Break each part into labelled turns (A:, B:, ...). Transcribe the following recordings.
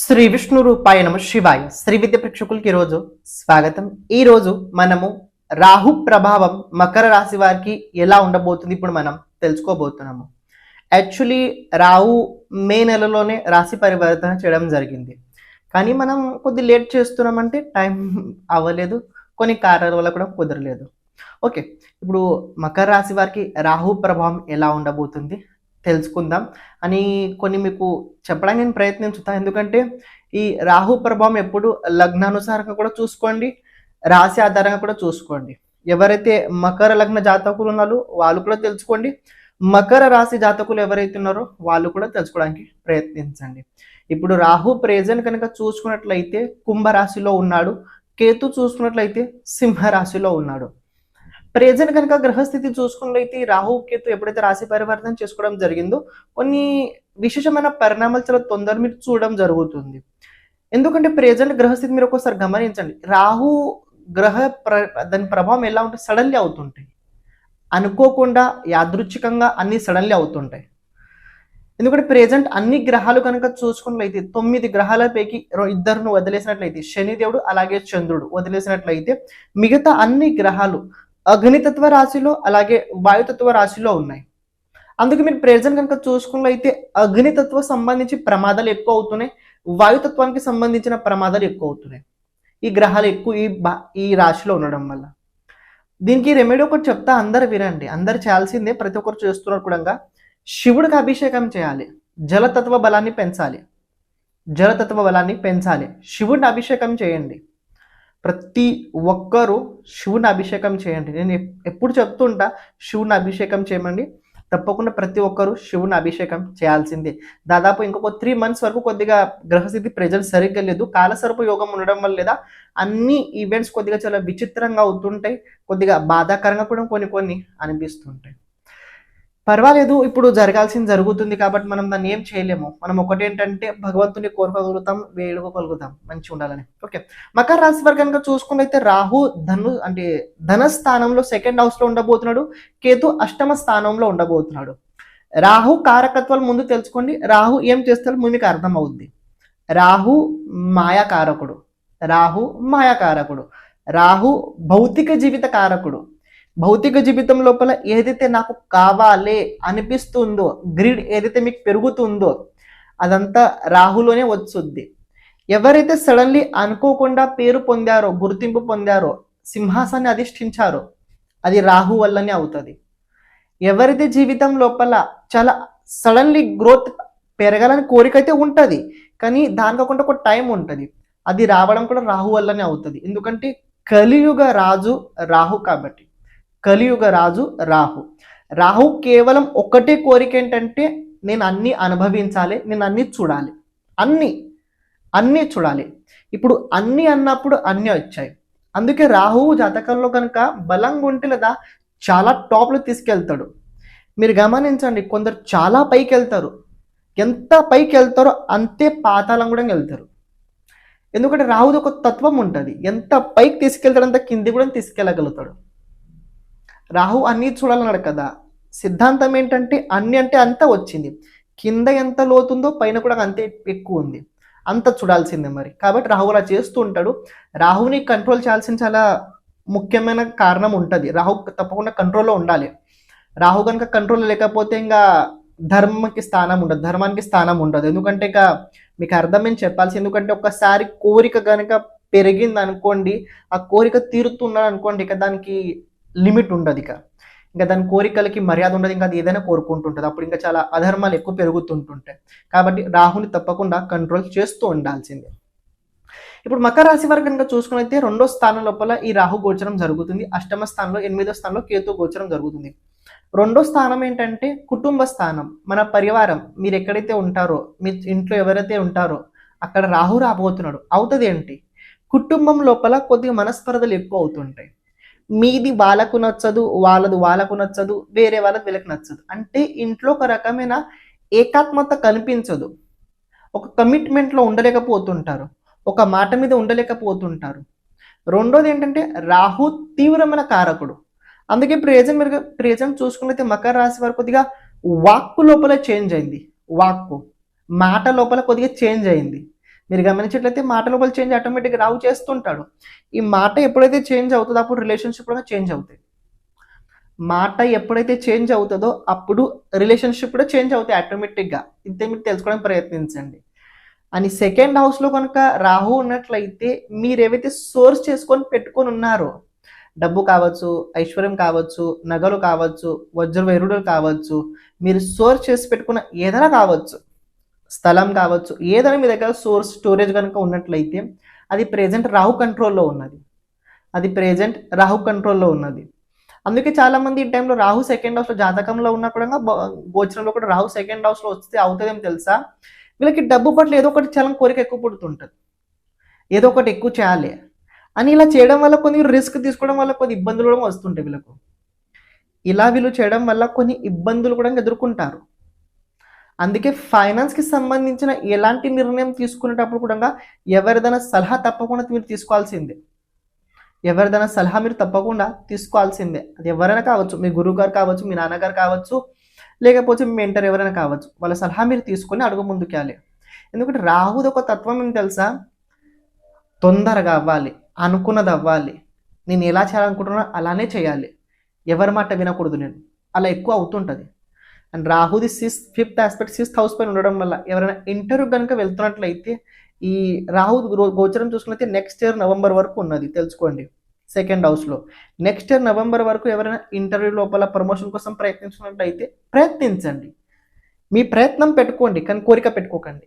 A: శ్రీ విష్ణు రూపాయ నమ శివాయ. శ్రీ విద్య ప్రేక్షకులకి ఈరోజు స్వాగతం. ఈ రోజు మనము రాహు ప్రభావం మకర రాశి వారికి ఎలా ఉండబోతుంది ఇప్పుడు మనం తెలుసుకోబోతున్నాము. యాక్చువల్లీ రాహు మే నెలలోనే రాశి పరివర్తన చేయడం జరిగింది. కానీ మనం కొద్ది లేట్ చేస్తున్నామంటే టైం అవ్వలేదు. కొన్ని కారణాల వల్ల కూడా కుదరలేదు. ఓకే ఇప్పుడు మకర రాశి వారికి రాహు ప్రభావం ఎలా ఉండబోతుంది? తెలుసుకుందాం. అని కొన్ని మీకు చెప్పడానికి నేను ప్రయత్నించుతాను ఎందుకంటే ఈ రాహు ప్రభావం ఎప్పుడు లగ్నానుసారంగా కూడా చూసుకోండి రాశి ఆధారంగా కూడా చూసుకోండి. ఎవరైతే మకర లగ్న జాతకులు ఉన్నారో వాళ్ళు కూడా తెలుసుకోండి. మకర రాశి జాతకులు ఎవరైతే ఉన్నారో వాళ్ళు కూడా తెలుసుకోవడానికి ప్రయత్నించండి. ఇప్పుడు రాహు ప్రేజెంట్ కనుక చూసుకున్నట్లయితే కుంభరాశిలో ఉన్నాడు. కేతు చూసుకున్నట్లయితే సింహరాశిలో ఉన్నాడు. ప్రెజెంట్ కనుక గ్రహస్థితి చూసుకున్నట్లయితే ఈ రాహు కేతు ఎప్పుడైతే రాశి పరివర్తన చేసుకోవడం జరిగిందో కొన్ని విశేషమైన పరిణామాలు చాలా తొందర మీరు చూడడం జరుగుతుంది. ఎందుకంటే ప్రెజెంట్ గ్రహస్థితి మీరు ఒకసారి గమనించండి. రాహు గ్రహ ప్ర దాని ప్రభావం ఎలా ఉంటే సడన్లీ అవుతుంటాయి. అనుకోకుండా యాదృచ్ఛికంగా అన్ని సడన్లీ అవుతుంటాయి. ఎందుకంటే ప్రెజెంట్ అన్ని గ్రహాలు కనుక చూసుకున్నట్లయితే తొమ్మిది గ్రహాల పైకి ఇద్దరును వదిలేసినట్లయితే శనిదేవుడు అలాగే చంద్రుడు వదిలేసినట్లయితే మిగతా అన్ని గ్రహాలు అగ్నితత్వ రాశిలో అలాగే వాయుతత్వ రాశిలో ఉన్నాయి. అందుకే మీరు ప్రెజెంట్ కనుక చూసుకున్నట్లయితే అగ్నితత్వ సంబంధించి ప్రమాదాలు ఎక్కువ అవుతున్నాయి. వాయుతత్వానికి సంబంధించిన ప్రమాదాలు ఎక్కువ అవుతున్నాయి. ఈ గ్రహాలు ఎక్కువ ఈ ఈ రాశిలో ఉండడం వల్ల. దీనికి రెమెడీ ఒకటి చెప్తా అందరు వినండి. అందరు చేయాల్సిందే ప్రతి ఒక్కరు చేస్తున్నారు కూడా శివుడికి అభిషేకం చేయాలి. జలతత్వ బలాన్ని పెంచాలి. జలతత్వ బలాన్ని పెంచాలి. శివుడిని అభిషేకం చేయండి. ప్రతి ఒక్కరూ శివుని అభిషేకం చేయండి. నేను ఎప్పుడు చెప్తుంటా శివుని అభిషేకం చేయమండి. తప్పకుండా ప్రతి ఒక్కరూ శివుని అభిషేకం చేయాల్సిందే. దాదాపు ఇంకొక త్రీ మంత్స్ వరకు కొద్దిగా గ్రహస్థితి ప్రజలు సరిగ్గా లేదు. కాలసర్ప యోగం ఉండడం వల్ల లేదా అన్ని ఈవెంట్స్ కొద్దిగా చాలా విచిత్రంగా అవుతుంటాయి. కొద్దిగా బాధాకరంగా కూడా కొన్ని కొన్ని అనిపిస్తుంటాయి. పర్వాలేదు ఇప్పుడు జరగాల్సింది జరుగుతుంది కాబట్టి మనం దాన్ని ఏం చేయలేము. మనం ఒకటేంటంటే భగవంతుని కోరుకోగలుగుతాం వేడుకోగలుగుతాం మంచి ఉండాలని. ఓకే. మకర రాశి వారు కనుక చూసుకున్నైతే రాహు ధను అంటే ధన స్థానంలో సెకండ్ హౌస్లో ఉండబోతున్నాడు కేతు అష్టమ స్థానంలో ఉండబోతున్నాడు. రాహు కారకత్వాలు ముందు తెలుసుకోండి. రాహు ఏం చేస్తాడో? ముందు మీకు అర్థం అవుద్ది రాహు మాయాకారకుడు. రాహు మాయాకారకుడు. రాహు భౌతిక జీవిత కారకుడు. భౌతిక జీవితం లోపల ఏదైతే నాకు కావాలే అనిపిస్తుందో గ్రిడ్ ఏదైతే మీకు పెరుగుతుందో అదంతా రాహులోనే వచ్చుద్ది. ఎవరైతే సడన్లీ అనుకోకుండా పేరు పొందారో గుర్తింపు పొందారో సింహాసాన్ని అధిష్ఠించారో అది రాహు వల్లనే అవుతుంది. ఎవరైతే జీవితం లోపల చాలా సడన్లీ గ్రోత్ పెరగాలని కోరిక అయితే ఉంటుంది కానీ దాని కాకుండా ఒక టైం ఉంటుంది. అది రావడం కూడా రాహు వల్లనే అవుతుంది. ఎందుకంటే కలియుగ రాజు రాహు కాబట్టి. కలియుగ రాజు రాహు. రాహు కేవలం ఒకటే కోరిక ఏంటంటే నేను అన్ని అనుభవించాలి నేను అన్ని చూడాలి. అన్నీ అన్నీ చూడాలి. ఇప్పుడు అన్నీ అన్నప్పుడు అన్నీ వచ్చాయి. అందుకే రాహువు జాతకంలో కనుక బలంగా ఉంటే లేదా చాలా టాప్లో తీసుకెళ్తాడు. మీరు గమనించండి కొందరు చాలా పైకి వెళ్తారు. ఎంత పైకి వెళ్తారో అంతే పాతాళం కూడా వెళ్తారు. ఎందుకంటే రాహుది ఒక తత్వం ఉంటుంది. ఎంత పైకి తీసుకెళ్తాడంత కింది కూడా తీసుకెళ్ళగలుగుతాడు. రాహు అన్ని చూడాలన్నాడు కదా. సిద్ధాంతం ఏంటంటే అన్ని అంటే అంత వచ్చింది. కింద ఎంత లోతుందో పైన కూడా అంతే ఎక్కువ ఉంది. అంత చూడాల్సిందే మరి. కాబట్టి రాహు అలా చేస్తూ ఉంటాడు. రాహుని కంట్రోల్ చేయాల్సిన చాలా ముఖ్యమైన కారణం ఉంటుంది. రాహు తప్పకుండా కంట్రోల్లో ఉండాలి. రాహు కనుక కంట్రోల్ లేకపోతే ఇంకా ధర్మకి స్థానం ఉండదు. ధర్మానికి స్థానం ఉండదు. ఎందుకంటే ఇక మీకు అర్థమని చెప్పాల్సి ఎందుకంటే ఒకసారి కోరిక కనుక పెరిగింది అనుకోండి ఆ కోరిక తీరుతున్నాడు అనుకోండి ఇక దానికి లిమిట్ ఉండదు ఇక. ఇంకా దాని కోరికలకి మర్యాద ఉండదు ఇంకా అది ఏదైనా కోరుకుంటుంటుంది. అప్పుడు ఇంకా చాలా అధర్మాలు ఎక్కువ పెరుగుతుంటుంటాయి. కాబట్టి రాహుని తప్పకుండా కంట్రోల్ చేస్తూ ఉండాల్సిందే. ఇప్పుడు మకర రాశి వారు కనుక చూసుకున్నైతే రెండో స్థానం లోపల ఈ రాహు గోచరం జరుగుతుంది. అష్టమ స్థానంలో ఎనిమిదో స్థానంలో కేతు గోచరం జరుగుతుంది. రెండో స్థానం ఏంటంటే కుటుంబ స్థానం మన పరివారం. మీరు ఎక్కడైతే ఉంటారో మీ ఇంట్లో ఎవరైతే ఉంటారో అక్కడ రాహు రాబోతున్నాడు. అవుతుంది ఏంటి? కుటుంబం లోపల కొద్దిగా మనస్పర్ధలు ఎక్కువ అవుతుంటాయి. మీది వాళ్ళకు నచ్చదు వాళ్ళది వాళ్ళకు నచ్చదు వేరే వాళ్ళది వీళ్ళకి నచ్చదు. అంటే ఇంట్లో ఒక రకమైన ఏకాత్మత కనిపించదు. ఒక కమిట్మెంట్లో ఉండలేకపోతుంటారు. ఒక మాట మీద ఉండలేకపోతుంటారు. రెండోది ఏంటంటే రాహు తీవ్రమైన కారకుడు. అందుకే ప్రేజెంట్ మీరు ప్రేజెంట్ చూసుకున్నైతే మకర రాశి వారు కొద్దిగా వాక్కు లోపల చేంజ్ అయింది. వాక్కు మాట లోపల కొద్దిగా చేంజ్ అయింది. మీరు గమనించినట్లయితే మాట లోపల చేంజ్ ఆటోమేటిక్గా రావు చేస్తుంటాడు. ఈ మాట ఎప్పుడైతే చేంజ్ అవుతుందో అప్పుడు రిలేషన్షిప్ కూడా చేంజ్ అవుతాయి. మాట ఎప్పుడైతే చేంజ్ అవుతుందో అప్పుడు రిలేషన్షిప్ కూడా చేంజ్ అవుతాయి ఆటోమేటిక్గా ఇంతే మీరు తెలుసుకోవడానికి ప్రయత్నించండి. అని సెకండ్ హౌస్లో కనుక రాహు ఉన్నట్లయితే మీరు ఏవైతే సోర్స్ చేసుకొని పెట్టుకొని ఉన్నారో డబ్బు కావచ్చు ఐశ్వర్యం కావచ్చు నగలు కావచ్చు వజ్రవైరుడు కావచ్చు మీరు సోర్స్ చేసి పెట్టుకున్న ఏదైనా కావచ్చు స్థలం కావచ్చు ఏదైనా మీ దగ్గర సోర్స్ స్టోరేజ్ కనుక ఉన్నట్లయితే అది ప్రెజెంట్ రాహు కంట్రోల్లో ఉన్నది. అది ప్రెజెంట్ రాహు కంట్రోల్లో ఉన్నది. అందుకే చాలామంది ఈ టైంలో రాహు సెకండ్ హౌస్లో జాతకంలో ఉన్న కూడా గోచరంలో కూడా రాహు సెకండ్ హౌస్లో వస్తే అవుతుందేమో తెలుసా? వీళ్ళకి డబ్బు పట్ల ఏదో ఒకటి చాలా కోరిక ఎక్కువ పుడుతుంటుంది. ఏదో ఒకటి ఎక్కువ చేయాలి అని ఇలా చేయడం వల్ల కొన్ని రిస్క్ తీసుకోవడం వల్ల కొన్ని ఇబ్బందులు కూడా వస్తుంటాయి వీళ్ళకు. ఇలా వీళ్ళు చేయడం వల్ల కొన్ని ఇబ్బందులు కూడా ఎదుర్కొంటారు. అందుకే ఫైనాన్స్కి సంబంధించిన ఎలాంటి నిర్ణయం తీసుకునేటప్పుడు కూడా ఎవరిదైనా సలహా తప్పకుండా మీరు తీసుకోవాల్సిందే. ఎవరిదైనా సలహా మీరు తప్పకుండా తీసుకోవాల్సిందే. అది ఎవరైనా కావచ్చు మీ గురువు గారు కావచ్చు మీ నాన్నగారు కావచ్చు లేకపోతే మీ మెంటర్ ఎవరైనా కావచ్చు వాళ్ళ సలహా మీరు తీసుకొని అడుగు ముందుకెళ్ళి ఎందుకంటే రాహుది ఒక తత్వం ఏం తెలుసా? తొందరగా అవ్వాలి అనుకున్నది అవ్వాలి. నేను ఎలా చేయాలనుకుంటున్నా అలానే చేయాలి. ఎవరి మాట వినకూడదు నేను. అలా ఎక్కువ అవుతుంటుంది. And రాహుది sixth fifth aspect sixth house పైన ఉండడం వల్ల. ఎవరైనా ఇంటర్వ్యూ కనుక వెళ్తున్నట్లయితే ఈ రాహు గోచరం చూసుకున్నట్లయితే నెక్స్ట్ ఇయర్ నవంబర్ వరకు ఉన్నది. తెలుసుకోండి. సెకండ్ హౌస్లో నెక్స్ట్ ఇయర్ నవంబర్ వరకు ఎవరైనా ఇంటర్వ్యూ లోపల ప్రమోషన్ కోసం ప్రయత్నించినట్లయితే ప్రయత్నించండి. మీ ప్రయత్నం పెట్టుకోండి కానీ కోరిక పెట్టుకోకండి.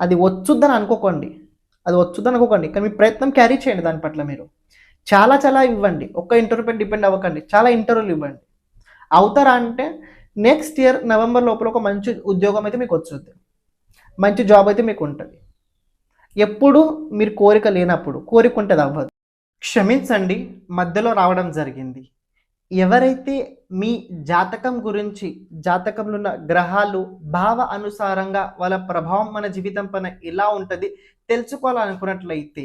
A: అది వచ్చుద్దని అనుకోకండి. అది వచ్చుద్దని అనుకోకండి కానీ మీ ప్రయత్నం క్యారీ చేయండి దాని పట్ల మీరు. చాలా చాలా ఇవ్వండి. ఒక్క ఇంటర్వ్యూ డిపెండ్ అవ్వకండి. చాలా ఇంటర్వ్యూలు ఇవ్వండి. అవుతారా అంటే నెక్స్ట్ ఇయర్ నవంబర్ లోపల ఒక మంచి ఉద్యోగం అయితే మీకు వచ్చుద్ది. మంచి జాబ్ అయితే మీకు ఉంటుంది. ఎప్పుడు మీరు కోరిక లేనప్పుడు కోరిక ఉంటుంది అవ్వదు. క్షమించండి మధ్యలో రావడం జరిగింది. ఎవరైతే మీ జాతకం గురించి జాతకంలో ఉన్న గ్రహాలు భావ అనుసారంగా వాళ్ళ ప్రభావం మన జీవితం పైన ఎలా ఉంటుంది తెలుసుకోవాలనుకున్నట్లయితే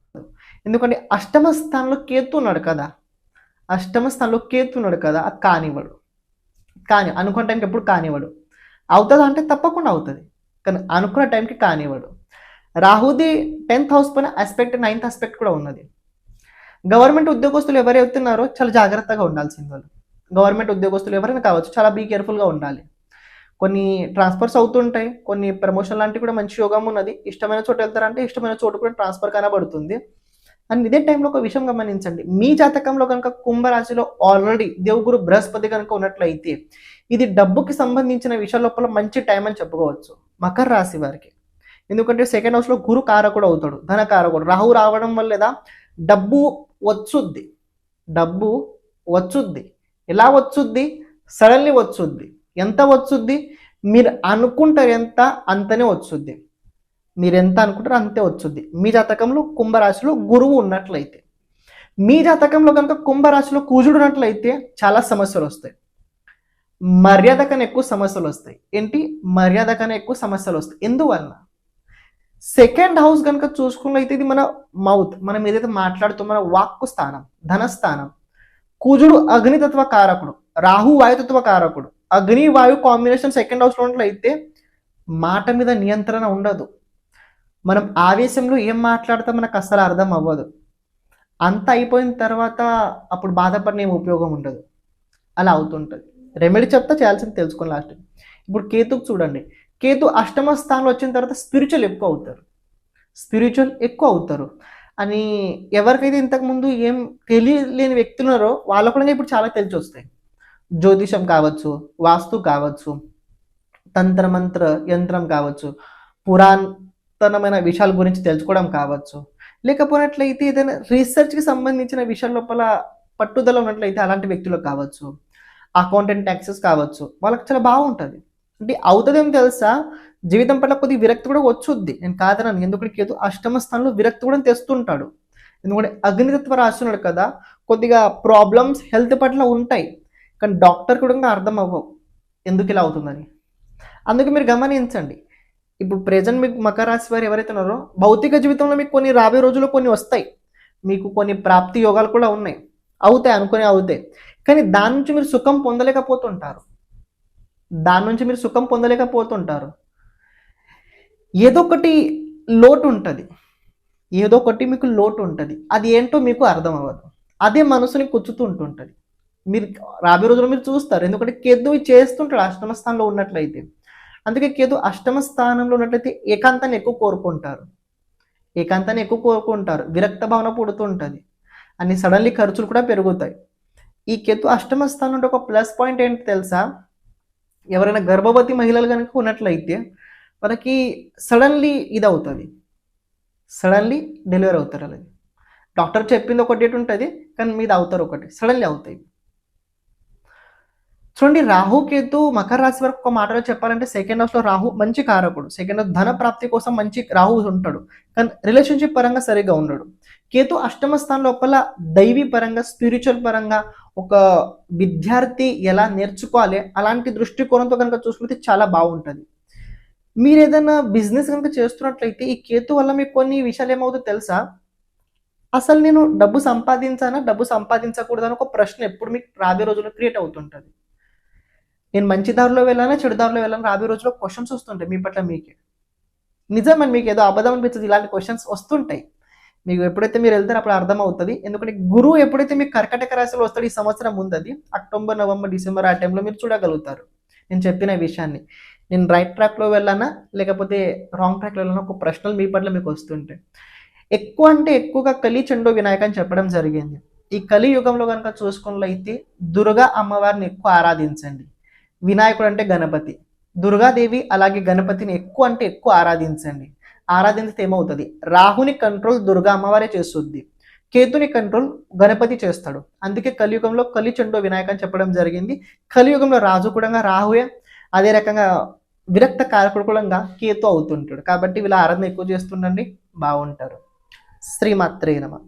A: ఎందుకంటే అష్టమ స్థానంలో కేతు ఉన్నాడు కదా. అష్టమ స్థానంలో కేతు ఉన్నాడు కదా అది కానివ్వడు. కాని అనుకున్న టైంకి ఎప్పుడు కానివ్వడు. అవుతుందా అంటే తప్పకుండా అవుతుంది. కానీ అనుకున్న టైంకి కానివ్వడు. రాహుది టెన్త్ హౌస్ పైన ఆస్పెక్ట్ నైన్త్ ఆస్పెక్ట్ కూడా ఉన్నది. గవర్నమెంట్ ఉద్యోగస్తులు ఎవరు అవుతున్నారో చాలా జాగ్రత్తగా ఉండాల్సింది వాళ్ళు. గవర్నమెంట్ ఉద్యోగస్తులు ఎవరైనా కావచ్చు చాలా బీ కేర్ఫుల్గా ఉండాలి. కొన్ని ట్రాన్స్ఫర్స్ అవుతుంటాయి. కొన్ని ప్రమోషన్ లాంటివి కూడా మంచి యోగం ఉన్నది. ఇష్టమైన చోటు వెళ్తారంటే ఇష్టమైన చోటు కూడా ట్రాన్స్ఫర్ కనబడుతుంది అండ్ ఇదే టైంలో ఒక విషయం గమనించండి. మీ జాతకంలో కనుక కుంభరాశిలో ఆల్రెడీ దేవుగురు బృహస్పతి కనుక ఉన్నట్లయితే ఇది డబ్బుకి సంబంధించిన విషయాల లోపల మంచి టైం అని చెప్పుకోవచ్చు. మకర రాశి వారికి. ఎందుకంటే సెకండ్ హౌస్లో గురు కారకుడు అవుతాడు. ధన కారకుడు. రాహు రావడం వల్ల డబ్బు వచ్చుద్ది. డబ్బు వచ్చుద్ది. ఎలా వచ్చుద్ది? సడన్లీ వచ్చుద్ది. ఎంత వచ్చుద్ది? మీరు అనుకుంటారు ఎంత అంతనే వచ్చుద్ది. మీరు ఎంత అనుకుంటారో అంతే వచ్చుద్ది. మీ జాతకంలో కుంభరాశిలో గురువు ఉన్నట్లయితే మీ జాతకంలో కనుక కుంభరాశిలో కూజుడు ఉన్నట్లయితే చాలా సమస్యలు వస్తాయి. మర్యాద కన్నా ఎక్కువ సమస్యలు వస్తాయి. ఏంటి? మర్యాద కన్నా ఎక్కువ సమస్యలు వస్తాయి. ఎందువలన? సెకండ్ హౌస్ కనుక చూసుకున్నట్లయితే ఇది మన మౌత్. మనం ఏదైతే మాట్లాడుతూ మన వాక్కు స్థానం ధనస్థానం కూజుడు అగ్నితత్వ కారకుడు రాహు వాయుతత్వ కారకుడు అగ్ని వాయు కాంబినేషన్ సెకండ్ హౌస్లో ఉన్నట్లయితే మాట మీద నియంత్రణ ఉండదు. మనం ఆవేశంలో ఏం మాట్లాడితే మనకు అస్సలు అర్థం అవ్వదు. అంత అయిపోయిన తర్వాత అప్పుడు బాధపడిన ఏం ఉపయోగం ఉండదు. అలా అవుతుంటుంది. రెమెడీ చెప్తా చేయాల్సింది తెలుసుకొని లాస్ట్ ఇప్పుడు కేతుకు చూడండి. కేతు అష్టమ స్థానంలో వచ్చిన తర్వాత స్పిరిచువల్ ఎక్కువ అవుతారు. స్పిరిచువల్ ఎక్కువ అవుతారు. అని ఎవరికైతే ఇంతకుముందు ఏం తెలియలేని వ్యక్తులు ఉన్నారో వాళ్ళ కూడా ఇప్పుడు చాలా తెలిసి వస్తాయి జ్యోతిషం కావచ్చు వాస్తు కావచ్చు తంత్రమంత్ర యంత్రం కావచ్చు పురాతనమైన విషయాల గురించి తెలుసుకోవడం కావచ్చు. లేకపోయినట్లయితే ఏదైనా రీసెర్చ్కి సంబంధించిన విషయాల లోపల పట్టుదల ఉన్నట్లయితే అలాంటి వ్యక్తులకు కావచ్చు. అకౌంటెంట్ ట్యాక్సెస్ కావచ్చు. వాళ్ళకి చాలా బాగుంటుంది. అంటే అవుతుందేం తెలుసా? జీవితం పట్ల కొద్దిగా విరక్తి కూడా వచ్చుద్ది. నేను కాదనను. ఎందుకంటే కేతు అష్టమ స్థానంలో విరక్తి కూడా తెస్తుంటాడు. ఎందుకంటే అగ్నితత్వ రాస్తున్నాడు కదా కొద్దిగా ప్రాబ్లమ్స్ హెల్త్ పట్ల ఉంటాయి. కానీ డాక్టర్ కూడా ఇంకా అర్థం అవ్వవు. ఎందుకు ఇలా అవుతుందని? అందుకు మీరు గమనించండి. ఇప్పుడు ప్రజెంట్ మీకు మకర రాశి వారు ఎవరైతే ఉన్నారో భౌతిక జీవితంలో మీకు కొన్ని రాబోయే రోజుల్లో కొన్ని వస్తాయి. మీకు కొన్ని ప్రాప్తి యోగాలు కూడా ఉన్నాయి. అవుతాయి అనుకునే అవుతాయి కానీ దాని నుంచి మీరు సుఖం పొందలేకపోతుంటారు. దాని నుంచి మీరు సుఖం పొందలేకపోతుంటారు. ఏదో ఒకటి లోటు ఉంటుంది. ఏదో ఒకటి మీకు లోటు ఉంటుంది. అది ఏంటో మీకు అర్థం అవ్వదు. అదే మనసుని కుచ్చుతూ ఉంటుంటుంది. మీరు రాబోయే రోజుల్లో మీరు చూస్తారు. ఎందుకంటే కేతు ఇవి చేస్తుంటాడు అష్టమ స్థానంలో ఉన్నట్లయితే. అందుకే కేతు అష్టమ స్థానంలో ఉన్నట్లయితే ఏకాంతాన్ని ఎక్కువ కోరుకుంటారు. ఏకాంతాన్ని ఎక్కువ కోరుకుంటారు. విరక్త భావన పుడుతుంటుంది. అన్ని సడన్లీ ఖర్చులు కూడా పెరుగుతాయి. ఈ కేతు అష్టమ స్థానం ఒక ప్లస్ పాయింట్ ఏంటి తెలుసా? ఎవరైనా గర్భవతి మహిళలు కనుక ఉన్నట్లయితే వాళ్ళకి సడన్లీ ఇది అవుతుంది సడన్లీ డెలివరీ అవుతారు అలాగే డాక్టర్ చెప్పింది ఒకటి డేట్ ఉంటుంది కానీ మీద అవుతారు ఒకటి. సడన్లీ అవుతాయి. చూడండి రాహు కేతు మకర రాశి వరకు ఒక మాటలో చెప్పాలంటే సెకండ్ హౌస్లో రాహు మంచి కారకుడు. సెకండ్ హౌస్ ధన ప్రాప్తి కోసం మంచి రాహు ఉంటాడు. కానీ రిలేషన్షిప్ పరంగా సరిగా ఉండడు. కేతు అష్టమ స్థానం లోపల దైవీ పరంగా స్పిరిచువల్ పరంగా ఒక విద్యార్థి ఎలా నేర్చుకోవాలి అలాంటి దృష్టికోణంతో కనుక చూసుకుంటే చాలా బాగుంటుంది. మీరు ఏదైనా బిజినెస్ కనుక చేస్తున్నట్లయితే ఈ కేతు వల్ల మీకు కొన్ని విషయాలు ఏమవుతుందో తెలుసా? అసలు నేను డబ్బు సంపాదించానా డబ్బు సంపాదించకూడదని ఒక ప్రశ్న ఎప్పుడు మీకు రాబోయే రోజుల్లో క్రియేట్ అవుతుంటుంది. నేను మంచి దారిలో వెళ్ళానా చెడు దారిలో వెళ్ళాను రాబోయే రోజుల్లో క్వశ్చన్స్ వస్తుంటాయి మీ పట్ల మీకే. నిజమని మీకు ఏదో అబద్ధం అనిపిస్తుంది ఇలాంటి క్వశ్చన్స్ వస్తుంటాయి. మీకు ఎప్పుడైతే మీరు వెళ్తారో అప్పుడు అర్థం అవుతుంది ఎందుకంటే గురువు ఎప్పుడైతే మీకు కర్కటక రాశిలో వస్తాడు ఈ సంవత్సరం ముందు అది అక్టోబర్ నవంబర్ డిసెంబర్ ఆ టైంలో మీరు చూడగలుగుతారు. నేను చెప్పిన విషయాన్ని. నేను రైట్ ట్రాక్లో వెళ్ళానా లేకపోతే రాంగ్ ట్రాక్లో వెళ్ళానా ఒక ప్రశ్నలు మీ పట్ల మీకు వస్తుంటాయి. ఎక్కువ అంటే ఎక్కువగా కలి చెండో వినాయక అని చెప్పడం జరిగింది. ఈ కలియుగంలో కనుక చూసుకున్నట్లయితే దుర్గా అమ్మవారిని ఎక్కువ ఆరాధించండి. వినాయకుడు అంటే గణపతి. దుర్గాదేవి అలాగే గణపతిని ఎక్కువ అంటే ఎక్కువ ఆరాధించండి. ఆరాధించితే ఏమవుతుంది? రాహుని కంట్రోల్ దుర్గా అమ్మవారే చేస్తుంది. కేతుని కంట్రోల్ గణపతి చేస్తాడు. అందుకే కలియుగంలో కలిచండో వినాయక అని చెప్పడం జరిగింది. కలియుగంలో రాజు కూడా రాహుయే అదే రకంగా విరక్త కారకుడు కూడా కేతు అవుతుంటాడు. కాబట్టి వీళ్ళ ఆరాధన ఎక్కువ చేస్తుండండి. బాగుంటారు. శ్రీమాత్రే నమ.